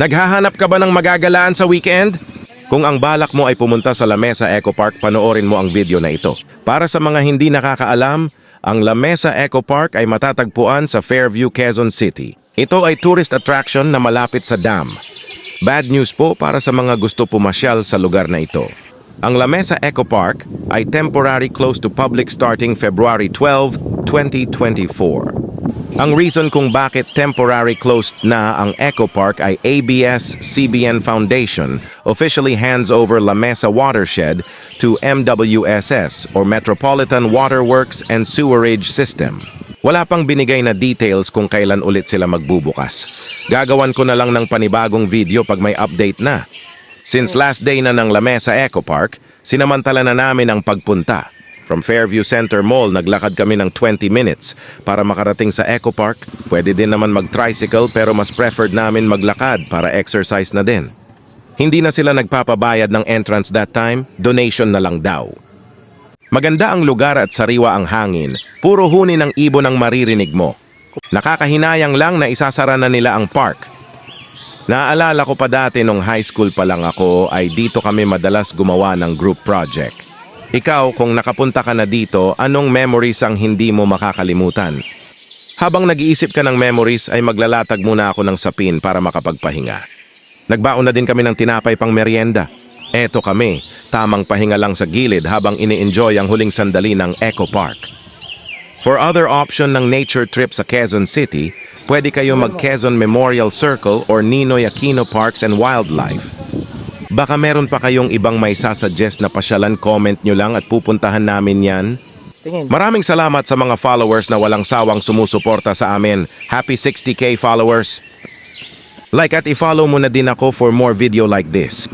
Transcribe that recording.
Naghahanap ka ba ng magagalaan sa weekend? Kung ang balak mo ay pumunta sa Lamesa Eco Park, panoorin mo ang video na ito. Para sa mga hindi nakakaalam, ang Lamesa Eco Park ay matatagpuan sa Fairview, Quezon City. Ito ay tourist attraction na malapit sa dam. Bad news po para sa mga gusto pumasyal sa lugar na ito. Ang Lamesa Eco Park ay temporary closed to public starting February 12, 2024. Ang reason kung bakit temporary closed na ang Eco Park ay ABS-CBN Foundation officially hands over La Mesa Watershed to MWSS or Metropolitan Waterworks and Sewerage System. Wala pang binigay na details kung kailan ulit sila magbubukas. Gagawan ko na lang ng panibagong video pag may update na. Since last day na ng La Mesa Eco Park, sinamantala na namin ang pagpunta. From Fairview Center Mall, naglakad kami ng 20 minutes para makarating sa Eco Park. Pwede din naman mag-tricycle pero mas preferred namin maglakad para exercise na din. Hindi na sila nagpapabayad ng entrance that time, donation na lang daw. Maganda ang lugar at sariwa ang hangin, puro huni ng ibon ang maririnig mo. Nakakahinayang lang na isasara na nila ang park. Naaalala ko pa dati nung high school pa lang ako ay dito kami madalas gumawa ng group project. Ikaw, kung nakapunta ka na dito, anong memories ang hindi mo makakalimutan? Habang nag-iisip ka ng memories ay maglalatag muna ako ng sapin para makapagpahinga. Nagbaon na din kami ng tinapay pang merienda. Eto kami, tamang pahinga lang sa gilid habang ini-enjoy ang huling sandali ng Eco Park. For other option ng nature trip sa Quezon City, pwede kayo mag Quezon Memorial Circle or Ninoy Aquino Parks and Wildlife. Baka meron pa kayong ibang may sasuggest na pasyalan, comment nyo lang at pupuntahan namin yan. Tingin. Maraming salamat sa mga followers na walang sawang sumusuporta sa amin. Happy 60k followers! Like at i-follow mo na din ako for more video like this.